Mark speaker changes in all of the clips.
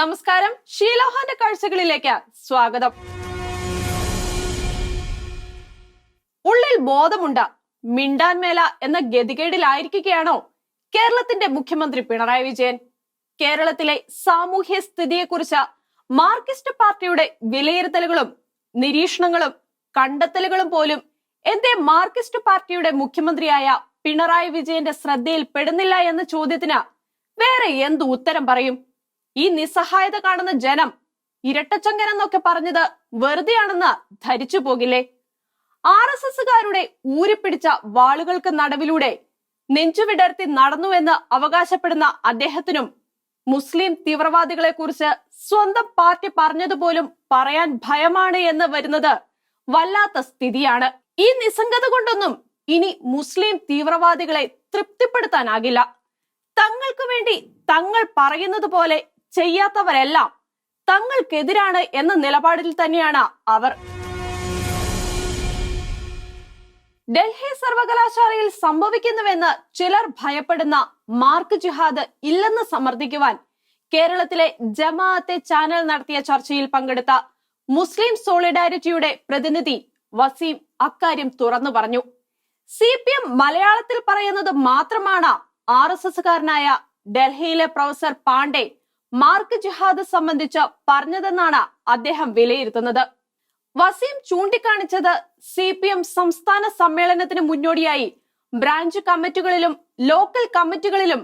Speaker 1: നമസ്കാരം. ഷീലോഹാന്റെ കാഴ്ചകളിലേക്ക് സ്വാഗതം. ഉള്ളിൽ ബോധമുണ്ട്. മിണ്ടാൻ മേല എന്ന ഗതികേടിലായിരിക്കുകയാണോ കേരളത്തിന്റെ മുഖ്യമന്ത്രി പിണറായി വിജയൻ? കേരളത്തിലെ സാമൂഹ്യ സ്ഥിതിയെക്കുറിച്ച് മാർക്സിസ്റ്റ് പാർട്ടിയുടെ വിലയിരുത്തലുകളും നിരീക്ഷണങ്ങളും കണ്ടെത്തലുകളും പോലും എന്തേ മാർക്സിസ്റ്റ് പാർട്ടിയുടെ മുഖ്യമന്ത്രിയായ പിണറായി വിജയന്റെ ശ്രദ്ധയിൽ പെടുന്നില്ല എന്ന ചോദ്യത്തിന് വേറെ എന്ത് ഉത്തരം പറയും? ഈ നിസ്സഹായത കാണുന്ന ജനം ഇരട്ടച്ചങ്കൻ എന്നൊക്കെ പറഞ്ഞത് വെറുതെയാണെന്ന് ധരിച്ചു പോകില്ലേ? ആർ എസ് എസുകാരുടെ ഊരിപ്പിടിച്ച വാളുകൾക്ക് നടുവിലൂടെ നെഞ്ചുവിടർത്തി നടന്നുവെന്ന് അവകാശപ്പെടുന്ന അദ്ദേഹത്തിനും മുസ്ലിം തീവ്രവാദികളെ കുറിച്ച് സ്വന്തം പാർട്ടി പറഞ്ഞതുപോലും പറയാൻ ഭയമാണ് എന്ന് വരുന്നത് വല്ലാത്ത സ്ഥിതിയാണ്. ഈ നിസ്സംഗത കൊണ്ടൊന്നും ഇനി മുസ്ലിം തീവ്രവാദികളെ തൃപ്തിപ്പെടുത്താനാകില്ല. തങ്ങൾക്ക് വേണ്ടി തങ്ങൾ പറയുന്നത് പോലെ ചെയ്യാത്തവരെല്ലാം തങ്ങൾക്കെതിരാണ് എന്ന നിലപാടിൽ തന്നെയാണ് അവർ. ഡൽഹി സർവകലാശാലയിൽ സംഭവിക്കുന്നുവെന്ന് ചിലർ ഭയപ്പെടുന്ന മാർക്ക് ജിഹാദ് ഇല്ലെന്ന് സമർത്ഥിക്കുവാൻ കേരളത്തിലെ ജമാഅത്തെ ചാനൽ നടത്തിയ ചർച്ചയിൽ പങ്കെടുത്ത മുസ്ലിം സോളിഡാരിറ്റിയുടെ പ്രതിനിധി വസീം അക്കാര്യം തുറന്നു പറഞ്ഞു. സി പി എം മലയാളത്തിൽ പറയുന്നത് മാത്രമാണ് ആർ എസ് എസുകാരനായ ഡൽഹിയിലെ പ്രൊഫസർ പാണ്ഡെ മാർക്ക് ജിഹാദ് സംബന്ധിച്ച് പറഞ്ഞതെന്നാണ് അദ്ദേഹം വിലയിരുത്തുന്നത്. വസീം ചൂണ്ടിക്കാണിച്ചത് സി പി എം സംസ്ഥാന സമ്മേളനത്തിന് മുന്നോടിയായി ബ്രാഞ്ച് കമ്മിറ്റികളിലും ലോക്കൽ കമ്മിറ്റികളിലും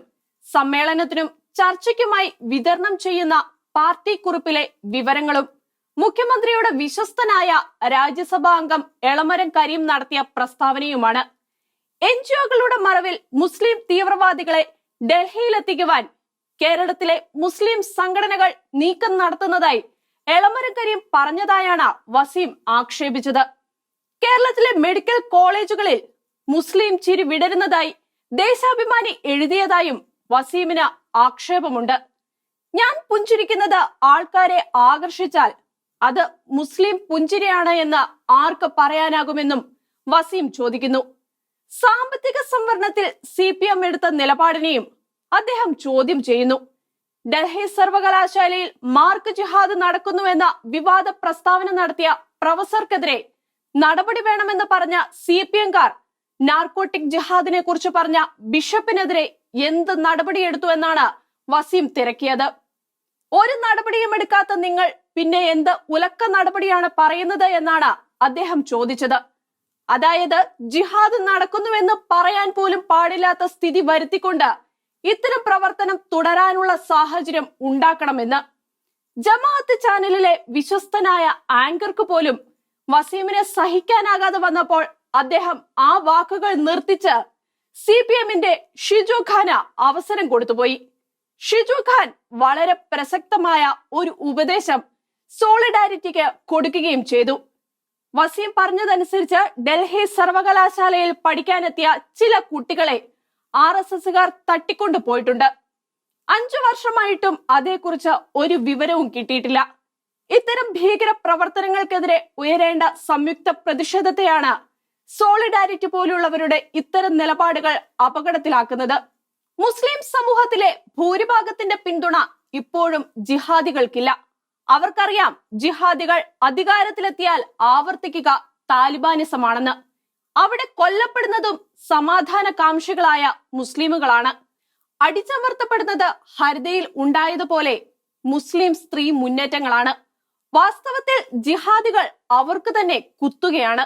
Speaker 1: സമ്മേളനത്തിനും ചർച്ചയ്ക്കുമായി വിതരണം ചെയ്യുന്ന പാർട്ടി കുറിപ്പിലെ വിവരങ്ങളും മുഖ്യമന്ത്രിയുടെ വിശ്വസ്തനായ രാജ്യസഭാ അംഗം എളമരം കരീം നടത്തിയ പ്രസ്താവനയുമാണ്. എൻ ജിഒകളുടെ മറവിൽ മുസ്ലിം തീവ്രവാദികളെ ഡൽഹിയിലെത്തിക്കുവാൻ കേരളത്തിലെ മുസ്ലിം സംഘടനകൾ നീക്കം നടത്തുന്നതായി എളമരം കരീം പറഞ്ഞതായാണ് വസീം ആക്ഷേപിച്ചത്. കേരളത്തിലെ മെഡിക്കൽ കോളേജുകളിൽ മുസ്ലിം ചിരി വിടരുന്നതായി ദേശാഭിമാനി എഴുതിയതായും വസീമിന് ആക്ഷേപമുണ്ട്. ഞാൻ പുഞ്ചിരിക്കുന്നത് ആൾക്കാരെ ആകർഷിച്ചാൽ അത് മുസ്ലിം പുഞ്ചിരിയാണ് എന്ന് ആർക്ക് പറയാനാകുമെന്നും വസീം ചോദിക്കുന്നു. സാമ്പത്തിക സംവരണത്തിൽ സി പി എം എടുത്ത നിലപാടിനെയും അദ്ദേഹം ചോദ്യം ചെയ്യുന്നു. ഡൽഹി സർവകലാശാലയിൽ മാർക്ക് ജിഹാദ് നടക്കുന്നുവെന്ന വിവാദ പ്രസ്താവന നടത്തിയ പ്രൊഫസർക്കെതിരെ നടപടി വേണമെന്ന് പറഞ്ഞ സി പി എംകാർ നാർക്കോട്ടിക് ജിഹാദിനെ കുറിച്ച് പറഞ്ഞ ബിഷപ്പിനെതിരെ എന്ത് നടപടിയെടുത്തു എന്നാണ് വസീം തിരക്കിയത്. ഒരു നടപടിയും എടുക്കാത്ത നിങ്ങൾ പിന്നെ എന്ത് ഉലക്ക നടപടിയാണ് പറയുന്നത് എന്നാണ് അദ്ദേഹം ചോദിച്ചത്. അതായത് ജിഹാദ് നടക്കുന്നുവെന്ന് പറയാൻ പോലും പാടില്ലാത്ത സ്ഥിതി വരുത്തിക്കൊണ്ട് ഇത്തരം പ്രവർത്തനം തുടരാനുള്ള സാഹചര്യം ഉണ്ടാക്കണമെന്ന് ജമാഅത്ത് ചാനലിലെ വിശ്വസ്തനായ ആങ്കർക്ക് പോലും വസീമിനെ സഹിക്കാനാകാതെ വന്നപ്പോൾ അദ്ദേഹം ആ വാക്കുകൾ നിർത്തിച്ച് സി പി എമ്മിന്റെ ഷിജു ഖാന് അവസരം കൊടുത്തുപോയി. ഷിജു ഖാൻ വളരെ പ്രസക്തമായ ഒരു ഉപദേശം സോളിഡാരിറ്റിക്ക് കൊടുക്കുകയും ചെയ്തു. വസീം പറഞ്ഞതനുസരിച്ച് ഡൽഹി സർവകലാശാലയിൽ പഠിക്കാനെത്തിയ ചില കുട്ടികളെ ആർ എസ് എസുകാർ തട്ടിക്കൊണ്ടു പോയിട്ടുണ്ട്. അഞ്ചു വർഷമായിട്ടും അതേക്കുറിച്ച് ഒരു വിവരവും കിട്ടിയിട്ടില്ല. ഇത്തരം ഭീകര പ്രവർത്തനങ്ങൾക്കെതിരെ ഉയരേണ്ട സംയുക്ത പ്രതിഷേധത്തെയാണ് സോളിഡാരിറ്റി പോലുള്ളവരുടെ ഇത്തരം നിലപാടുകൾ അപകടത്തിലാക്കുന്നത്. മുസ്ലിം സമൂഹത്തിലെ ഭൂരിഭാഗത്തിന്റെ പിന്തുണ ഇപ്പോഴും ജിഹാദികൾക്കില്ല. അവർക്കറിയാം ജിഹാദികൾ അധികാരത്തിലെത്തിയാൽ ആവർത്തിക്കുക താലിബാനിസമാണെന്ന്. അവിടെ കൊല്ലപ്പെടുന്നതും സമാധാന കാംക്ഷികളായ മുസ്ലിമുകളാണ്. അടിച്ചമർത്തപ്പെടുന്നത് ഹരിതയിൽ ഉണ്ടായതുപോലെ മുസ്ലിം സ്ത്രീ മുന്നേറ്റങ്ങളാണ്. വാസ്തവത്തിൽ ജിഹാദികൾ അവർക്ക് തന്നെ കുത്തുകയാണ്.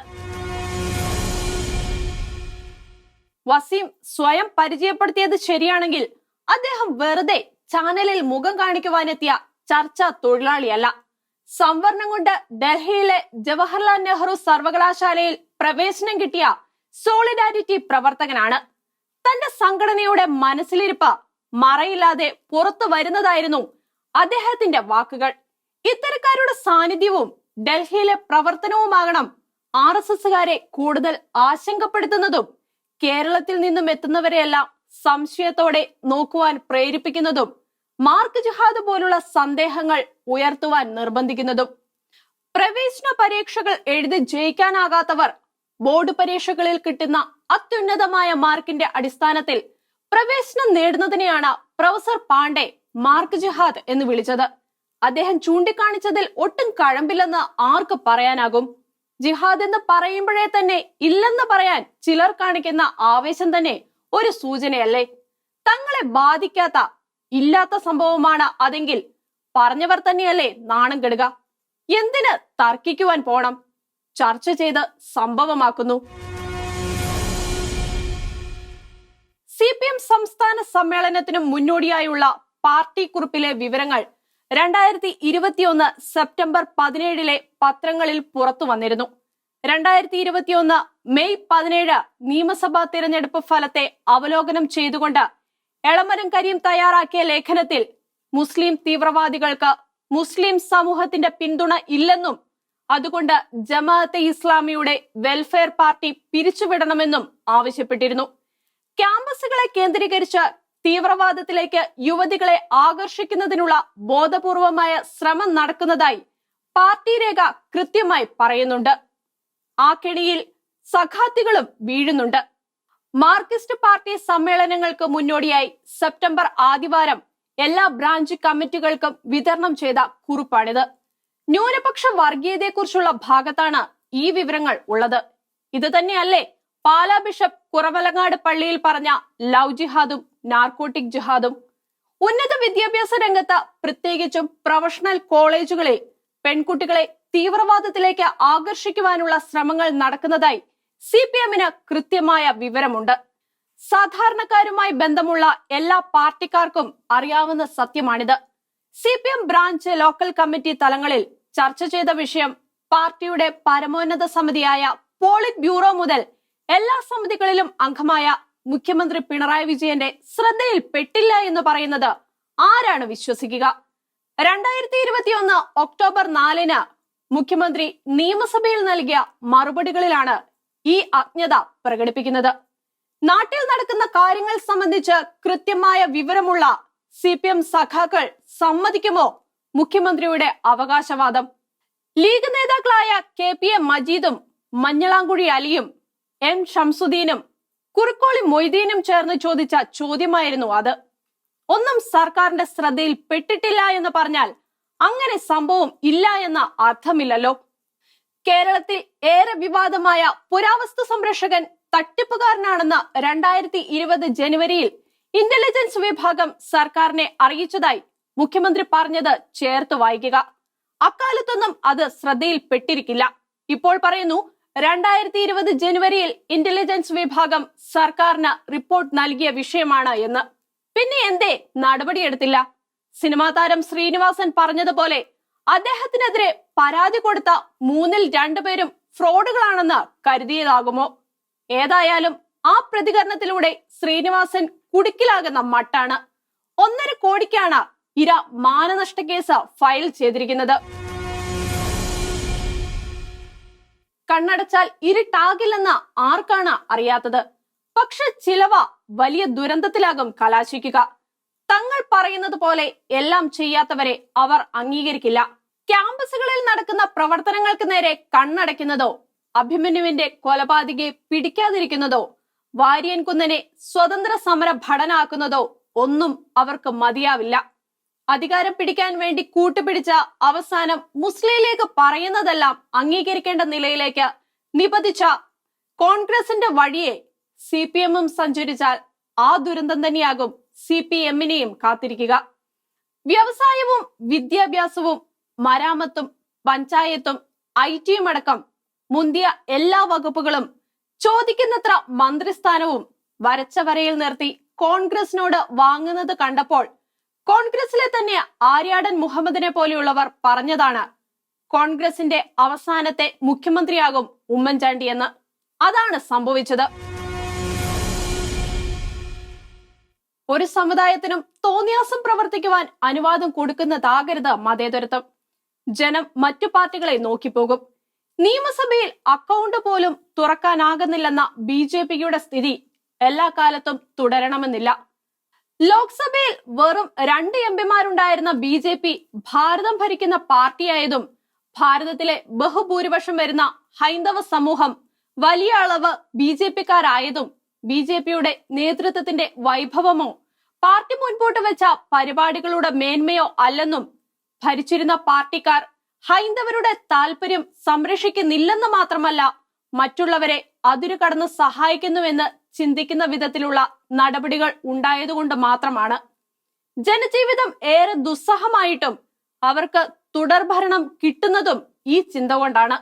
Speaker 1: വസീം സ്വയം പരിചയപ്പെടുത്തിയത് ശരിയാണെങ്കിൽ അദ്ദേഹം വെറുതെ ചാനലിൽ മുഖം കാണിക്കുവാനെത്തിയ ചർച്ചാ തൊഴിലാളിയല്ല. സംവരണം കൊണ്ട് ഡൽഹിയിലെ ജവഹർലാൽ നെഹ്റു സർവകലാശാലയിൽ പ്രവേശനം കിട്ടിയ സോളിഡാരിറ്റി പ്രവർത്തകനാണ്. തന്റെ സംഘടനയുടെ മനസ്സിലിരിപ്പ് മറയില്ലാതെ പുറത്തു വരുന്നതായിരുന്നു അദ്ദേഹത്തിന്റെ വാക്കുകൾ. ഇത്തരക്കാരുടെ സാന്നിധ്യവും ഡൽഹിയിലെ പ്രവർത്തനവുമാകണം ആർ എസ് എസുകാരെ കൂടുതൽ ആശങ്കപ്പെടുത്തുന്നതും കേരളത്തിൽ നിന്നും എത്തുന്നവരെയെല്ലാം സംശയത്തോടെ നോക്കുവാൻ പ്രേരിപ്പിക്കുന്നതും മാർക്ക് ജിഹാദ് പോലുള്ള സന്ദേഹങ്ങൾ ഉയർത്തുവാൻ നിർബന്ധിക്കുന്നതും. പ്രവേശന പരീക്ഷകൾ എഴുതി ജയിക്കാനാകാത്തവർ ബോർഡ് പരീക്ഷകളിൽ കിട്ടുന്ന അത്യുന്നതമായ മാർക്കിന്റെ അടിസ്ഥാനത്തിൽ പ്രവേശനം നേടുന്നതിനെയാണ് പ്രൊഫസർ പാണ്ഡെ മാർക്ക് ജിഹാദ് എന്ന് വിളിച്ചത്. അദ്ദേഹം ചൂണ്ടിക്കാണിച്ചതിൽ ഒട്ടും കഴമ്പില്ലെന്ന് ആർക്ക് പറയാനാകും? ജിഹാദ് എന്ന് പറയുമ്പോഴേ തന്നെ ഇല്ലെന്ന് പറയാൻ ചിലർ കാണിക്കുന്ന ആവേശം തന്നെ ഒരു സൂചനയല്ലേ? തങ്ങളെ ബാധിക്കാത്ത ഇല്ലാത്ത സംഭവമാണ് അതെങ്കിൽ പറഞ്ഞവർ തന്നെയല്ലേ നാണം കെടുക? എന്തിന് തർക്കിക്കുവാൻ പോണം? ചർച്ച ചെയ്ത് സംഭവമാക്കുന്നു. സി പി എം സംസ്ഥാന സമ്മേളനത്തിന് മുന്നോടിയായുള്ള പാർട്ടി കുറിപ്പിലെ വിവരങ്ങൾ രണ്ടായിരത്തി ഇരുപത്തിയൊന്ന് സെപ്റ്റംബർ പതിനേഴിലെ പത്രങ്ങളിൽ പുറത്തു വന്നിരുന്നു. രണ്ടായിരത്തി ഇരുപത്തിയൊന്ന് മെയ് പതിനേഴ് നിയമസഭാ തിരഞ്ഞെടുപ്പ് ഫലത്തെ അവലോകനം ചെയ്തുകൊണ്ട് എളമരം കരീം തയ്യാറാക്കിയ ലേഖനത്തിൽ മുസ്ലിം തീവ്രവാദികൾക്ക് മുസ്ലിം സമൂഹത്തിന്റെ പിന്തുണ ഇല്ലെന്നും അതുകൊണ്ട് ജമാഅത്തെ ഇസ്ലാമിയുടെ വെൽഫെയർ പാർട്ടി പിരിച്ചുവിടണമെന്നും ആവശ്യപ്പെട്ടിരുന്നു. ക്യാമ്പസുകളെ കേന്ദ്രീകരിച്ച് തീവ്രവാദത്തിലേക്ക് യുവതികളെ ആകർഷിക്കുന്നതിനുള്ള ബോധപൂർവമായ ശ്രമം നടക്കുന്നതായി പാർട്ടി രേഖ കൃത്യമായി പറയുന്നുണ്ട്. ആ കെണിയിൽ സഖാത്തികളും വീഴുന്നുണ്ട്. മാർക്സിസ്റ്റ് പാർട്ടി സമ്മേളനങ്ങൾക്ക് മുന്നോടിയായി സെപ്റ്റംബർ ആദ്യവാരം എല്ലാ ബ്രാഞ്ച് കമ്മിറ്റികൾക്കും വിതരണം ചെയ്ത കുറിപ്പാണിത്. ന്യൂനപക്ഷ വർഗീയതയെക്കുറിച്ചുള്ള ഭാഗത്താണ് ഈ വിവരങ്ങൾ ഉള്ളത്. ഇത് തന്നെയല്ലേ പാലാ ബിഷപ്പ് കുറവലങ്ങാട് പള്ളിയിൽ പറഞ്ഞ ലവ് ജിഹാദും നാർക്കോട്ടിക് ജിഹാദും. ഉന്നത വിദ്യാഭ്യാസ രംഗത്ത് പ്രത്യേകിച്ചും പ്രൊഫഷണൽ കോളേജുകളിൽ പെൺകുട്ടികളെ തീവ്രവാദത്തിലേക്ക് ആകർഷിക്കുവാനുള്ള ശ്രമങ്ങൾ നടക്കുന്നതായി സി പി എമ്മിന് കൃത്യമായ വിവരമുണ്ട്. സാധാരണക്കാരുമായി ബന്ധമുള്ള എല്ലാ പാർട്ടിക്കാർക്കും അറിയാവുന്ന സത്യമാണിത്. C P M branch local committee തലങ്ങളിൽ ചർച്ച ചെയ്ത വിഷയം പാർട്ടിയുടെ പരമോന്നത സമിതിയായ പോളിറ്റ് ബ്യൂറോ മുതൽ എല്ലാ സമിതികളിലും അംഗമായ മുഖ്യമന്ത്രി പിണറായി വിജയന്റെ ശ്രദ്ധയിൽ പെട്ടില്ല എന്ന് പറയുന്നത് ആരാണ് വിശ്വസിക്കുക? രണ്ടായിരത്തി ഇരുപത്തിയൊന്ന് ഒക്ടോബർ നാലിന് മുഖ്യമന്ത്രി നിയമസഭയിൽ നൽകിയ മറുപടികളിലാണ് ഈ അജ്ഞത പ്രകടിപ്പിക്കുന്നത്. നാട്ടിൽ നടക്കുന്ന കാര്യങ്ങൾ സംബന്ധിച്ച് കൃത്യമായ വിവരമുള്ള സി പി എം സഖാക്കൾ സമ്മതിക്കുമോ മുഖ്യമന്ത്രിയുടെ അവകാശവാദം. ലീഗ് നേതാക്കളായ കെ പി എ മജീദും മഞ്ഞളാങ്കുഴി അലിയും എം ഷംസുദ്ദീനും കുറുക്കോളി മൊയ്തീനും ചേർന്ന് ചോദിച്ച ചോദ്യമായിരുന്നു അത്. ഒന്നും സർക്കാരിന്റെ ശ്രദ്ധയിൽ പെട്ടിട്ടില്ല എന്ന് പറഞ്ഞാൽ അങ്ങനെ സംഭവം ഇല്ല എന്ന അർത്ഥമില്ലല്ലോ. കേരളത്തിൽ ഏറെ വിവാദമായ പുരാവസ്തു സംരക്ഷകൻ തട്ടിപ്പുകാരനാണെന്ന് രണ്ടായിരത്തി ഇരുപത് ജനുവരിയിൽ ഇന്റലിജൻസ് വിഭാഗം സർക്കാരിനെ അറിയിച്ചതായി മുഖ്യമന്ത്രി പറഞ്ഞത് ചേർത്ത് വായിക്കുക. അക്കാലത്തൊന്നും അത് ശ്രദ്ധയിൽപ്പെട്ടിരിക്കില്ല. ഇപ്പോൾ പറയുന്നു രണ്ടായിരത്തി ഇരുപത് ജനുവരിയിൽ ഇന്റലിജൻസ് വിഭാഗം സർക്കാരിന് റിപ്പോർട്ട് നൽകിയ വിഷയമാണ് എന്ന്. പിന്നെ എന്തേ നടപടിയെടുത്തില്ല? സിനിമാ താരം ശ്രീനിവാസൻ പറഞ്ഞതുപോലെ അദ്ദേഹത്തിനെതിരെ പരാതി കൊടുത്ത മൂന്നിൽ രണ്ടുപേരും ഫ്രോഡുകളാണെന്ന് കരുതിയതാകുമോ? ഏതായാലും ആ പ്രതികരണത്തിലൂടെ ശ്രീനിവാസൻ കുടുക്കിലാകുന്ന മട്ടാണ്. ഒന്നര കോടിക്കാണ് ഇര മാനനഷ്ട കേസ് ഫയൽ ചെയ്തിരിക്കുന്നത്. കണ്ണടച്ചാൽ ഇരുട്ടാകില്ലെന്ന് ആർക്കാണ് അറിയാത്തത്? പക്ഷെ ചിലവ വലിയ ദുരന്തത്തിലാകും കലാശിക്കുക. തങ്ങൾ പറയുന്നത് പോലെ എല്ലാം ചെയ്യാത്തവരെ അവർ അംഗീകരിക്കില്ല. ക്യാമ്പസുകളിൽ നടക്കുന്ന പ്രവർത്തനങ്ങൾക്ക് നേരെ കണ്ണടയ്ക്കുന്നതോ അഭിമന്യുവിന്റെ കൊലപാതകയെ പിടിക്കാതിരിക്കുന്നതോ വാര്യൻകുന്നനെ സ്വതന്ത്ര സമര ഭടനാക്കുന്നതോ ഒന്നും അവർക്ക് മതിയാവില്ല. അധികാരം പിടിക്കാൻ വേണ്ടി കൂട്ടുപിടിച്ച അവസാനം മുസ്ലിം ലീഗ് പറയുന്നതെല്ലാം അംഗീകരിക്കേണ്ട നിലയിലേക്ക് നിപതിച്ച കോൺഗ്രസിന്റെ വഴിയെ സി പി എമ്മും സഞ്ചരിച്ചാൽ ആ ദുരന്തം തന്നെയാകും സി പി എമ്മിനെയും കാത്തിരിക്കുക. വ്യവസായവും വിദ്യാഭ്യാസവും മരാമത്തും പഞ്ചായത്തും ഐ ടിയും അടക്കം മുന്തിയ എല്ലാ വകുപ്പുകളും ചോദിക്കുന്നത്ര മന്ത്രിസ്ഥാനവും വരച്ച വരയിൽ നിർത്തി കോൺഗ്രസിനോട് വാങ്ങുന്നത് കണ്ടപ്പോൾ കോൺഗ്രസിലെ തന്നെ ആര്യാടൻ മുഹമ്മദിനെ പോലെയുള്ളവർ പറഞ്ഞതാണ് കോൺഗ്രസിന്റെ അവസാനത്തെ മുഖ്യമന്ത്രിയാകും ഉമ്മൻചാണ്ടി എന്ന്. അതാണ് സംഭവിച്ചത്. ഒരു സമുദായത്തിനും തോന്നിയാസം പ്രവർത്തിക്കുവാൻ അനുവാദം കൊടുക്കുന്നതാകരുത് മതേതരത്വം. ജനം മറ്റു പാർട്ടികളെ നോക്കിപ്പോകും. നിയമസഭയിൽ അക്കൗണ്ട് പോലും തുറക്കാനാകുന്നില്ലെന്ന ബി ജെ പിയുടെ സ്ഥിതി എല്ലാ കാലത്തും തുടരണമെന്നില്ല. ലോക്സഭയിൽ വെറും രണ്ട് എം പിമാരുണ്ടായിരുന്ന ബി ജെ പി ഭാരതം ഭരിക്കുന്ന പാർട്ടിയായതും ഭാരതത്തിലെ ബഹുഭൂരിപക്ഷം വരുന്ന ഹൈന്ദവ സമൂഹം വലിയ അളവ് ബി ജെ പിക്കാരായതും ബി ജെ പിയുടെ നേതൃത്വത്തിന്റെ വൈഭവമോ പാർട്ടി മുൻപോട്ട് വെച്ച പരിപാടികളുടെ മേന്മയോ അല്ലെന്നും ഭരിച്ചിരുന്ന പാർട്ടിക്കാർ ഹൈന്ദവരുടെ താല്പര്യം സംരക്ഷിക്കുന്നില്ലെന്ന് മാത്രമല്ല മറ്റുള്ളവരെ അതിരു കടന്ന് സഹായിക്കുന്നുവെന്ന് ചിന്തിക്കുന്ന വിധത്തിലുള്ള നടപടികൾ ഉണ്ടായതുകൊണ്ട് മാത്രമാണ്. ജനജീവിതം ഏറെ ദുസ്സഹമായിട്ടും അവർക്ക് തുടർഭരണം കിട്ടുന്നതും ഈ ചിന്ത കൊണ്ടാണ്.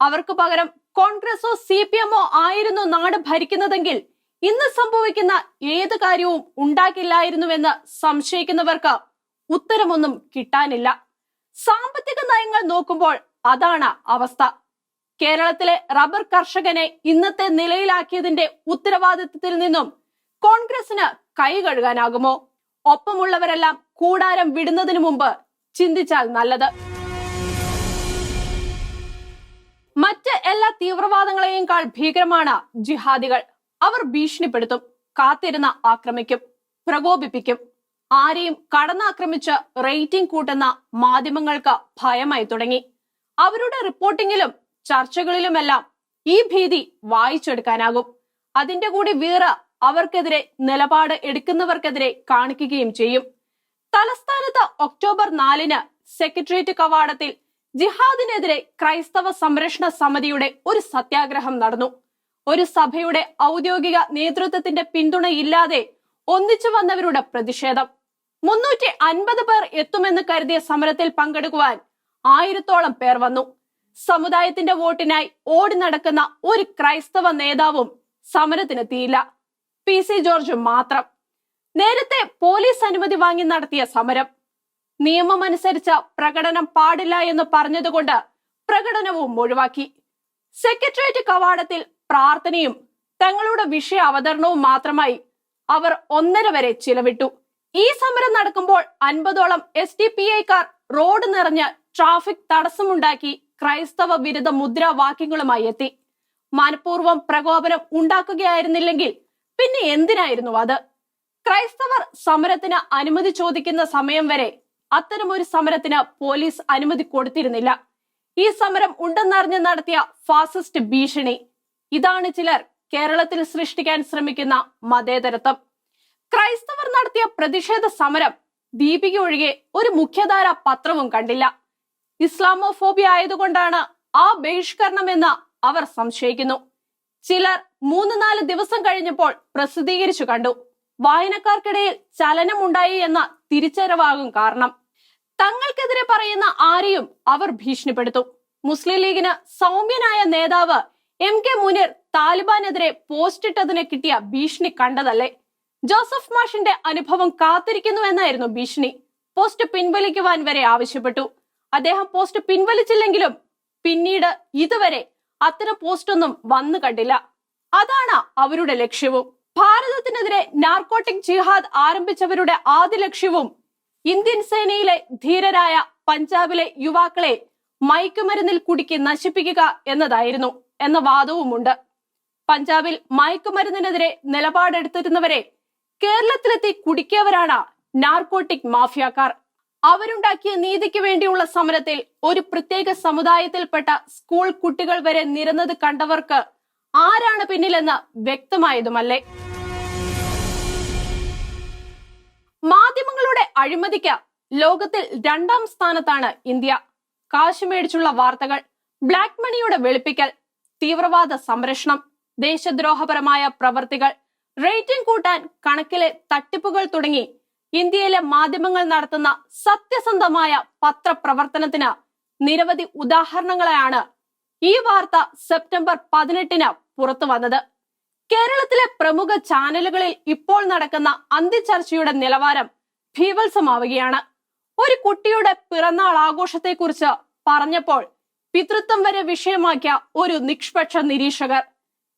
Speaker 1: അവർക്ക് പകരം കോൺഗ്രസോ സി പി എമ്മോ ആയിരുന്നു നാട് ഭരിക്കുന്നതെങ്കിൽ ഇന്ന് സംഭവിക്കുന്ന ഏത് കാര്യവും ഉണ്ടാക്കില്ലായിരുന്നുവെന്ന് സംശയിക്കുന്നവർക്ക് ഉത്തരമൊന്നും കിട്ടാനില്ല. സാമ്പത്തിക നയങ്ങൾ നോക്കുമ്പോൾ അതാണ് അവസ്ഥ. കേരളത്തിലെ റബ്ബർ കർഷകനെ ഇന്നത്തെ നിലയിലാക്കിയതിന്റെ ഉത്തരവാദിത്വത്തിൽ നിന്നും കോൺഗ്രസിന് കൈ കഴുകാനാകുമോ? ഒപ്പമുള്ളവരെല്ലാം കൂടാരം വിടുന്നതിനു മുമ്പ് ചിന്തിച്ചാൽ നല്ലത്. മറ്റ് എല്ലാ തീവ്രവാദങ്ങളെയുംകാൾ ഭീകരമാണ് ജിഹാദികൾ. അവർ ഭീഷണിപ്പെടുത്തും കാത്തിരുന്ന ആക്രമിക്കും പ്രകോപിപ്പിക്കും. ആരെയും കടന്നാക്രമിച്ച് റേറ്റിംഗ് കൂട്ടുന്ന മാധ്യമങ്ങൾക്ക് ഭയമായി തുടങ്ങി. അവരുടെ റിപ്പോർട്ടിങ്ങിലും ചർച്ചകളിലുമെല്ലാം ഈ ഭീതി വായിച്ചെടുക്കാനാകും. അതിന്റെ കൂടി വീറ അവർക്കെതിരെ നിലപാട് എടുക്കുന്നവർക്കെതിരെ കാണിക്കുകയും ചെയ്യും. തലസ്ഥാനത്ത് ഒക്ടോബർ നാലിന് സെക്രട്ടേറിയറ്റ് കവാടത്തിൽ ജിഹാദിനെതിരെ ക്രൈസ്തവ സംരക്ഷണ സമിതിയുടെ ഒരു സത്യാഗ്രഹം നടന്നു. ഒരു സഭയുടെ ഔദ്യോഗിക നേതൃത്വത്തിന്റെ പിന്തുണയില്ലാതെ ഒന്നിച്ചു വന്നവരുടെ പ്രതിഷേധം. മുന്നൂറ്റി അൻപത് പേർ എത്തുമെന്ന് കരുതിയ സമരത്തിൽ പങ്കെടുക്കുവാൻ ആയിരത്തോളം പേർ വന്നു. സമുദായത്തിന്റെ വോട്ടിനായി ഓടി നടക്കുന്ന ഒരു ക്രൈസ്തവ നേതാവും സമരത്തിനെത്തിയില്ല. പി സി ജോർജ് മാത്രം. നേരത്തെ പോലീസ് അനുമതി വാങ്ങി നടത്തിയ സമരം. നിയമമനുസരിച്ച് പ്രകടനം പാടില്ല എന്ന് പറഞ്ഞതുകൊണ്ട് പ്രകടനവും ഒഴിവാക്കി. സെക്രട്ടേറിയറ്റ് കവാടത്തിൽ പ്രാർത്ഥനയും തങ്ങളുടെ വിഷയ അവതരണവും മാത്രമായി അവർ ഒന്നര വരെ ചിലവിട്ടു. ഈ സമരം നടക്കുമ്പോൾ അൻപതോളം എസ് ഡി പി ഐക്കാർ റോഡ് നിറഞ്ഞ് ട്രാഫിക് തടസ്സമുണ്ടാക്കി. ക്രൈസ്തവ വിരുദ്ധ മുദ്രാവാക്യങ്ങളുമായി എത്തി. മനഃപൂർവം പ്രകോപനം ഉണ്ടാക്കുകയായിരുന്നില്ലെങ്കിൽ പിന്നെ എന്തിനായിരുന്നു അത്? ക്രൈസ്തവർ സമരത്തിന് അനുമതി ചോദിക്കുന്ന സമയം വരെ അത്തരമൊരു സമരത്തിന് പോലീസ് അനുമതി കൊടുത്തിരുന്നില്ല. ഈ സമരം ഉണ്ടെന്നറിഞ്ഞ് നടത്തിയ ഫാസിസ്റ്റ് ഭീഷണി. ഇതാണ് ചിലർ കേരളത്തിൽ സൃഷ്ടിക്കാൻ ശ്രമിക്കുന്ന മതേതരത്വം. ക്രൈസ്തവർ നടത്തിയ പ്രതിഷേധ സമരം ദീപിക ഒഴികെ ഒരു മുഖ്യധാര പത്രവും കണ്ടില്ല. ഇസ്ലാമോഫോബിയ ആയതുകൊണ്ടാണ് ആ ബഹിഷ്കരണമെന്ന് അവർ സംശയിക്കുന്നു. ചിലർ മൂന്ന് നാല് ദിവസം കഴിഞ്ഞപ്പോൾ പ്രസിദ്ധീകരിച്ചു കണ്ടു. വായനക്കാർക്കിടയിൽ ചലനമുണ്ടായി എന്ന തിരിച്ചറിവാകും കാരണം. തങ്ങൾക്കെതിരെ പറയുന്ന ആരെയും അവർ ഭീഷണിപ്പെടുത്തും. മുസ്ലിം ലീഗിന് സൗമ്യനായ നേതാവ് എം കെ മുനീർ താലിബാനെതിരെ പോസ്റ്റ് ഇട്ടതിന് കിട്ടിയ ഭീഷണി കണ്ടതല്ലേ? ജോസഫ് മാഷിന്റെ അനുഭവം കാത്തിരിക്കുന്നു എന്നായിരുന്നു ഭീഷണി. പോസ്റ്റ് പിൻവലിക്കുവാൻ വരെ ആവശ്യപ്പെട്ടു. അദ്ദേഹം പോസ്റ്റ് പിൻവലിച്ചില്ലെങ്കിലും പിന്നീട് ഇതുവരെ അത്തരം പോസ്റ്റൊന്നും വന്നു കണ്ടില്ല. അതാണ് അവരുടെ ലക്ഷ്യവും. ഭാരതത്തിനെതിരെ നാർക്കോട്ടിക് ജിഹാദ് ആരംഭിച്ചവരുടെ ആദ്യ ലക്ഷ്യവും ഇന്ത്യൻ സേനയിലെ ധീരരായ പഞ്ചാബിലെ യുവാക്കളെ മയക്കുമരുന്നിൽ കുടുക്കി നശിപ്പിക്കുക എന്നതായിരുന്നു എന്ന വാദവുമുണ്ട്. പഞ്ചാബിൽ മയക്കുമരുന്നിനെതിരെ നിലപാടെടുത്തിരുന്നവരെ കേരളത്തിലെത്തി കുടിക്കിയവരാണ് നാർക്കോട്ടിക് മാഫിയക്കാർ. അവരുണ്ടാക്കിയ നീതിക്ക് വേണ്ടിയുള്ള സമരത്തിൽ ഒരു പ്രത്യേക സമുദായത്തിൽപ്പെട്ട സ്കൂൾ കുട്ടികൾ വരെ നിരന്നത് കണ്ടവർക്ക് ആരാണ് പിന്നിലെന്ന് വ്യക്തമായതുമല്ലേ? മാധ്യമങ്ങളുടെ അഴിമതിക്ക് ലോകത്തിൽ രണ്ടാം സ്ഥാനത്താണ് ഇന്ത്യ. കാശ് മേടിച്ചുള്ള വാർത്തകൾ ബ്ലാക്ക് മണിയുടെ വെളുപ്പിക്കൽ തീവ്രവാദ സംരക്ഷണം ദേശദ്രോഹപരമായ പ്രവർത്തികൾ റേറ്റിംഗ് കൂട്ടാൻ കണക്കിലെ തട്ടിപ്പുകൾ തുടങ്ങി ഇന്ത്യയിലെ മാധ്യമങ്ങൾ നടത്തുന്ന സത്യസന്ധമായ പത്രപ്രവർത്തനത്തിന് നിരവധി ഉദാഹരണങ്ങളെയാണ് ഈ വാർത്ത സെപ്റ്റംബർ പതിനെട്ടിന് പുറത്തു വന്നത്. കേരളത്തിലെ പ്രമുഖ ചാനലുകളിൽ ഇപ്പോൾ നടക്കുന്ന അന്ത്യചർച്ചയുടെ നിലവാരം ഭീവത്സമാവുകയാണ്. ഒരു കുട്ടിയുടെ പിറന്നാൾ ആഘോഷത്തെക്കുറിച്ച് പറഞ്ഞപ്പോൾ പിതൃത്വം വരെ വിഷയമാക്കിയ ഒരു നിഷ്പക്ഷ നിരീക്ഷകർ.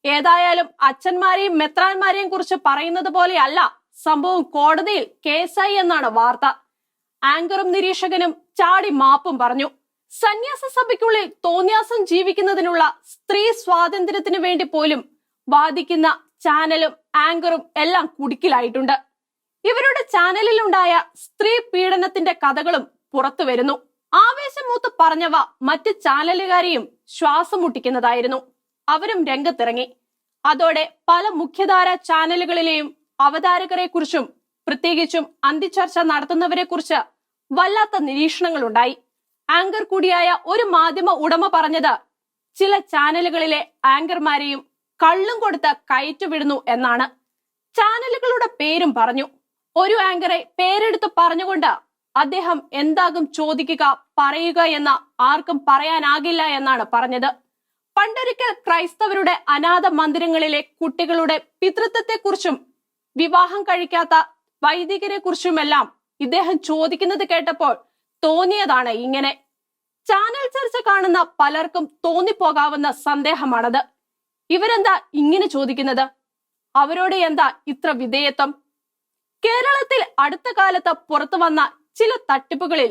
Speaker 1: ഏതായാലും അച്ഛന്മാരെയും മെത്രാന്മാരെയും കുറിച്ച് പറയുന്നത് പോലെയല്ല സംഭവം കോടതിയിൽ കേസായി എന്നാണ് വാർത്ത. ആങ്കറും നിരീക്ഷകനും ചാടി മാപ്പും പറഞ്ഞു. സന്യാസ സഭയ്ക്കുള്ളിൽ തോന്യാസം ജീവിക്കുന്നതിനുള്ള സ്ത്രീ സ്വാതന്ത്ര്യത്തിന് വേണ്ടി പോലും വാദിക്കുന്ന ചാനലും ആങ്കറും എല്ലാം കുടുക്കിലായിട്ടുണ്ട്. ഇവരുടെ ചാനലിലുണ്ടായ സ്ത്രീ പീഡനത്തിന്റെ കഥകളും പുറത്തു വരുന്നു. ആവേശമൂത്ത് പറഞ്ഞവ മറ്റ് ചാനലുകാരെയും ശ്വാസം മുട്ടിക്കുന്നതായിരുന്നു. അവരും രംഗത്തിറങ്ങി. അതോടെ പല മുഖ്യധാര ചാനലുകളിലെയും അവതാരകരെ കുറിച്ചും പ്രത്യേകിച്ചും അന്തിച്ചർച്ച നടത്തുന്നവരെ കുറിച്ച് വല്ലാത്ത നിരീക്ഷണങ്ങളുണ്ടായി. ആങ്കർ കൂടിയായ ഒരു മാധ്യമ ഉടമ പറഞ്ഞത് ചില ചാനലുകളിലെ ആങ്കർമാരെയും കള്ളും കൊടുത്ത് കയറ്റുവിടുന്നു എന്നാണ്. ചാനലുകളുടെ പേരും പറഞ്ഞു. ഒരു ആങ്കറെ പേരെടുത്ത് പറഞ്ഞുകൊണ്ട് അദ്ദേഹം എന്താകും ചോദിക്കുക പറയുക എന്ന് ആർക്കും പറയാനാകില്ല എന്നാണ് പറഞ്ഞത്. പണ്ടൊരിക്കൽ ക്രൈസ്തവരുടെ അനാഥ മന്ദിരങ്ങളിലെ കുട്ടികളുടെ പിതൃത്വത്തെക്കുറിച്ചും വിവാഹം കഴിക്കാത്ത വൈദികരെ കുറിച്ചുമെല്ലാം ഇദ്ദേഹം ചോദിക്കുന്നത് കേട്ടപ്പോൾ തോന്നിയതാണ് ഇങ്ങനെ. ചാനൽ ചർച്ച കാണുന്ന പലർക്കും തോന്നിപ്പോകാവുന്ന സന്ദേഹമാണത്. ഇവരെന്താ ഇങ്ങനെ ചോദിക്കുന്നത്? അവരോട് എന്താ ഇത്ര വിധേയത്വം? കേരളത്തിൽ അടുത്ത കാലത്ത് പുറത്തു വന്ന ചില തട്ടിപ്പുകളിൽ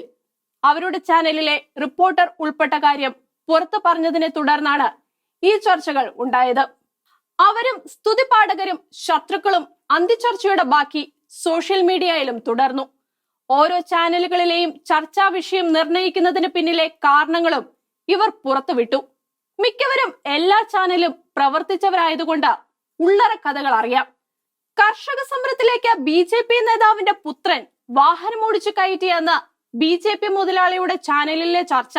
Speaker 1: അവരുടെ ചാനലിലെ റിപ്പോർട്ടർ ഉൾപ്പെട്ട കാര്യം പുറത്തു പറഞ്ഞതിനെ തുടർന്നാണ് ഈ ചർച്ചകൾ ഉണ്ടായത്. അവരും സ്തുതിപാഠകരും ശത്രുക്കളും അന്തിച്ചർച്ചയുടെ ബാക്കി സോഷ്യൽ മീഡിയയിലും തുടർന്നു. ഓരോ ചാനലുകളിലെയും ചർച്ചാ വിഷയം നിർണയിക്കുന്നതിന് പിന്നിലെ കാരണങ്ങളും ഇവർ പുറത്തുവിട്ടു. മിക്കവരും എല്ലാ ചാനലും പ്രവർത്തിച്ചവരായതുകൊണ്ട് ഉള്ളറ കഥകൾ അറിയാം. കർഷക സമരത്തിലേക്ക് ബി ജെ പി നേതാവിന്റെ പുത്രൻ വാഹനം ഓടിച്ചു കയറ്റിയെന്ന ബി ജെ പി മുതലാളിയുടെ ചാനലിലെ ചർച്ച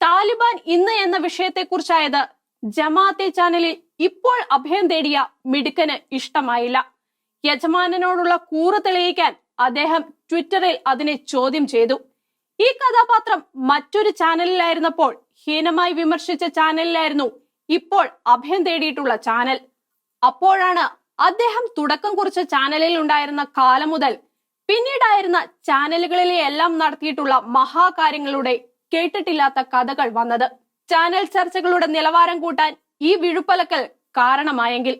Speaker 1: താലിബാൻ ഇന്ന് എന്ന വിഷയത്തെക്കുറിച്ചായത് ജമാഅത്തെ ചാനലിൽ ഇപ്പോൾ അഭയം തേടിയ മിടുക്കന് ഇഷ്ടമായില്ല. യജമാനനോടുള്ള കൂറ് തെളിയിക്കാൻ അദ്ദേഹം ട്വിറ്ററിൽ അതിനെ ചോദ്യം ചെയ്തു. ഈ കഥാപാത്രം മറ്റൊരു ചാനലിലായിരുന്നപ്പോൾ ഹീനമായി വിമർശിച്ച ചാനലിലായിരുന്നു ഇപ്പോൾ അഭയം തേടിയിട്ടുള്ള ചാനൽ. അപ്പോഴാണ് അദ്ദേഹം തുടക്കം കുറിച്ച ചാനലിൽ ഉണ്ടായിരുന്ന കാലം മുതൽ പിന്നീടായിരുന്ന ചാനലുകളിലെ എല്ലാം നടത്തിയിട്ടുള്ള മഹാകാര്യങ്ങളുടെ കേട്ടിട്ടില്ലാത്ത കഥകൾ വന്നത്. ചാനൽ ചർച്ചകളുടെ നിലവാരം കൂട്ടാൻ ഈ വിഴുപ്പലക്കൽ കാരണമായെങ്കിൽ